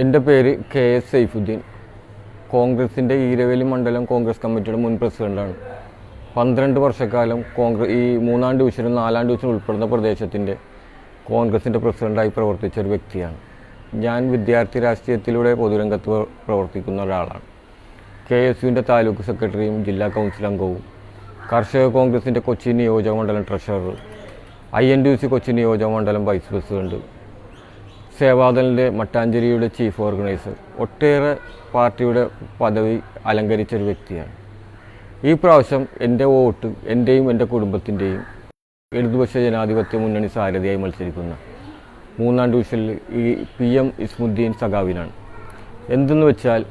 എന്റെ പേര് K S Saifuddin. കോൺഗ്രസിന്റെ ഈരവേലി മണ്ഡലം കോൺഗ്രസ് കമ്മിറ്റിയുടെ മുൻ പ്രസിഡന്റാണ് പന്ത്രണ്ട് വർഷക്കാലം കോൺഗ്രസ് ഈ മൂന്നാം ഡിവിഷനും നാലാം ഡിവിഷനും ഉൾപ്പെടുന്ന പ്രദേശത്തിന്റെ കോൺഗ്രസിന്റെ പ്രസിഡന്റായി പ്രവർത്തിച്ച ഒരു വ്യക്തിയാണ്. ഞാൻ വിദ്യാർത്ഥി രാഷ്ട്രീയത്തിലൂടെ പൊതുരംഗത്ത് പ്രവർത്തിക്കുന്ന ഒരാളാണ്. കെ എസ് യുവിന്റെ താലൂക്ക് സെക്രട്ടറിയും ജില്ലാ കൗൺസിൽ അംഗവും. കർഷക കോൺഗ്രസിന്റെ കൊച്ചി നിയോജക മണ്ഡലം treasurer. I N D C Kochi നിയോജക മണ്ഡലം വൈസ് പ്രസിഡന്റ്. സേവാദലിന്റെ മട്ടാഞ്ചേരിയുടെ ചീഫ് ഓർഗനൈസർ ഒട്ടേറെ പാർട്ടിയുടെ പദവി അലങ്കരിച്ച ഒരു വ്യക്തിയാണ്. ഈ പ്രാവശ്യം എന്റെ വോട്ട് എന്റെയും എന്റെ കുടുംബത്തിന്റെയും ഇടതുപക്ഷ ജനാധിപത്യ മുന്നണി സാരഥിയായി മത്സരിക്കുന്ന മൂന്നാം ഡിവിഷനിൽ ഈ പി എം ഇസ്മുദ്ദീൻ സഖാവിനാണ്. എന്തെന്ന് വെച്ചാൽ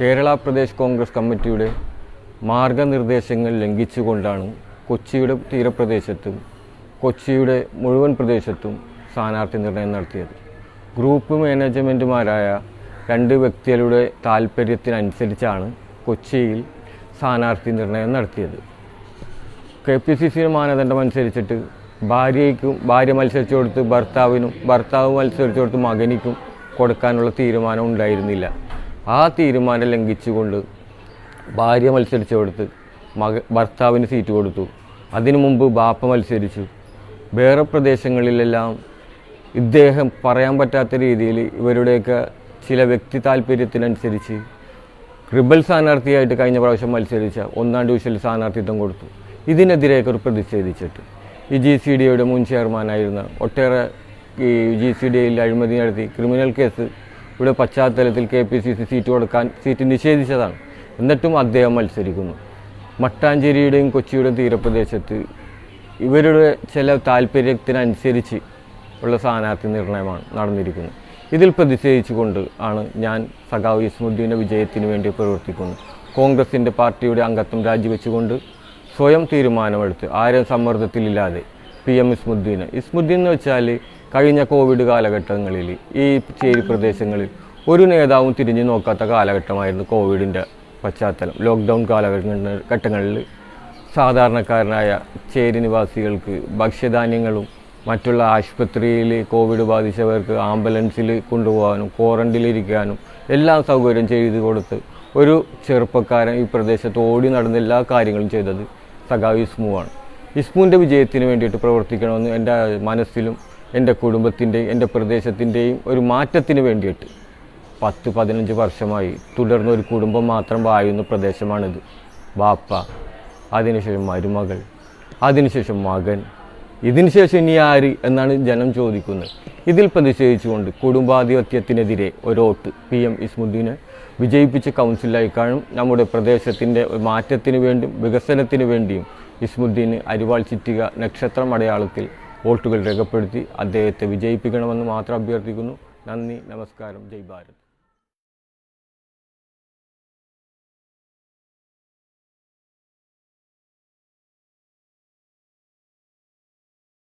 കേരള പ്രദേശ് കോൺഗ്രസ് കമ്മിറ്റിയുടെ മാർഗനിർദ്ദേശങ്ങൾ ലംഘിച്ചുകൊണ്ടാണ് കൊച്ചിയുടെ തീരപ്രദേശത്തും കൊച്ചിയുടെ മുഴുവൻ പ്രദേശത്തും സ്ഥാനാർത്ഥി നിർണയം നടത്തിയത്. ഗ്രൂപ്പ് മാനേജ്മെന്റുമാരായ രണ്ട് വ്യക്തികളുടെ താല്പര്യത്തിനനുസരിച്ചാണ് കൊച്ചിയിൽ സ്ഥാനാർത്ഥി നിർണയം നടത്തിയത്. കെ പി സി സി മാനദണ്ഡം അനുസരിച്ചിട്ട് ഭാര്യയ്ക്കും ഭാര്യ മത്സരിച്ചു കൊടുത്ത് ഭർത്താവിനും ഭർത്താവ് മത്സരിച്ചു കൊടുത്ത് മകനിക്കും കൊടുക്കാനുള്ള തീരുമാനം ഉണ്ടായിരുന്നില്ല. ആ തീരുമാനം ലംഘിച്ചുകൊണ്ട് ഭാര്യ മത്സരിച്ചു കൊടുത്ത് മക ഭർത്താവിന് സീറ്റ് കൊടുത്തു. അതിനു മുമ്പ് ബാപ്പ മത്സരിച്ചു. വേറെ പ്രദേശങ്ങളിലെല്ലാം ഇദ്ദേഹം പറയാൻ പറ്റാത്ത രീതിയിൽ ഇവരുടെയൊക്കെ ചില വ്യക്തി താല്പര്യത്തിനനുസരിച്ച് റിബൽ സ്ഥാനാർത്ഥിയായിട്ട് കഴിഞ്ഞ പ്രാവശ്യം മത്സരിച്ച ഒന്നാം ഡിവിഷനിൽ സ്ഥാനാർത്ഥിത്വം കൊടുത്തു. ഇതിനെതിരെയൊക്കെ ഒരു പ്രതിഷേധിച്ചിട്ട്. ഈ ജി സി ഡിയുടെ മുൻ ചെയർമാനായിരുന്ന ഒട്ടേറെ ഈ ജി സി ഡിയിൽ അഴിമതി നടത്തി ക്രിമിനൽ കേസ് ഇവിടെ പശ്ചാത്തലത്തിൽ K P C C seat കൊടുക്കാൻ സീറ്റ് നിഷേധിച്ചതാണ്. എന്നിട്ടും അദ്ദേഹം മത്സരിക്കുന്നു. മട്ടാഞ്ചേരിയുടെയും കൊച്ചിയുടെയും തീരപ്രദേശത്ത് ഇവരുടെ ചില താല്പര്യത്തിനനുസരിച്ച് ഉള്ള സ്ഥാനാർത്ഥി നിർണയമാണ് നടന്നിരിക്കുന്നത്. ഇതിൽ പ്രതിഷേധിച്ചുകൊണ്ട് ആണ് ഞാൻ സഖാവ് ഇസ്മുദ്ദീന്റെ വിജയത്തിന് വേണ്ടി പ്രവർത്തിക്കുന്നത്. കോൺഗ്രസിന്റെ പാർട്ടിയുടെ അംഗത്വം രാജിവെച്ചുകൊണ്ട് സ്വയം തീരുമാനമെടുത്ത് ആരും സമ്മർദ്ദത്തിലില്ലാതെ പി എം ഇസ്മുദ്ദീന്. ഇസ്മുദ്ദീൻ എന്ന് വെച്ചാൽ കഴിഞ്ഞ കോവിഡ് കാലഘട്ടങ്ങളിൽ ഈ ചേരി പ്രദേശങ്ങളിൽ ഒരു നേതാവും തിരിഞ്ഞു നോക്കാത്ത കാലഘട്ടമായിരുന്നു കോവിഡിന്റെ പശ്ചാത്തലം. ലോക്ക്ഡൗൺ കാലഘട്ടങ്ങളിൽ ഘട്ടങ്ങളിൽ സാധാരണക്കാരനായ ചേരി നിവാസികൾക്ക് ഭക്ഷ്യധാന്യങ്ങളും മറ്റുള്ള ആശുപത്രിയിൽ കോവിഡ് ബാധിച്ചവർക്ക് ആംബുലൻസിൽ കൊണ്ടുപോകാനും ക്വാറന്റിലിരിക്കാനും എല്ലാം സൗകര്യം ചെയ്തു കൊടുത്ത് ഒരു ചെറുപ്പക്കാരൻ ഈ പ്രദേശത്ത് ഓടി നടന്ന എല്ലാ കാര്യങ്ങളും ചെയ്തത് സഖാവ് ഇസ്മുവാണ്. ഇസ്മുവിന്റെ വിജയത്തിന് വേണ്ടിയിട്ട് പ്രവർത്തിക്കണമെന്ന് എന്റെ മനസ്സിലും എന്റെ കുടുംബത്തിന്റെയും എന്റെ പ്രദേശത്തിന്റെയും ഒരു മാറ്റത്തിന് വേണ്ടിയിട്ട് പത്ത് പതിനഞ്ച് വർഷമായി തുടർന്ന് ഒരു കുടുംബം മാത്രം വായുന്ന പ്രദേശമാണിത്. ബാപ്പ അതിനുശേഷം മരുമകൾ അതിനുശേഷം മകൻ ഇതിനുശേഷം ഇനി ആര് എന്നാണ് ജനം ചോദിക്കുന്നത്. ഇതിൽ പ്രതിഷേധിച്ചുകൊണ്ട് കുടുംബാധിപത്യത്തിനെതിരെ ഒരു വോട്ട് പി എം ഇസ്മുദ്ദീനെ വിജയിപ്പിച്ച് കൗൺസിലായി കാണും. നമ്മുടെ പ്രദേശത്തിന്റെ മാറ്റത്തിന് വേണ്ടിയും വികസനത്തിന് വേണ്ടിയും ഇസ്മുദ്ദീന് അരിവാൾ ചിറ്റിക നക്ഷത്രം അടയാളത്തിൽ വോട്ടുകൾ രേഖപ്പെടുത്തി അദ്ദേഹത്തെ വിജയിപ്പിക്കണമെന്ന് മാത്രം അഭ്യർത്ഥിക്കുന്നു. നന്ദി നമസ്കാരം. ജയ് ഭാരത്.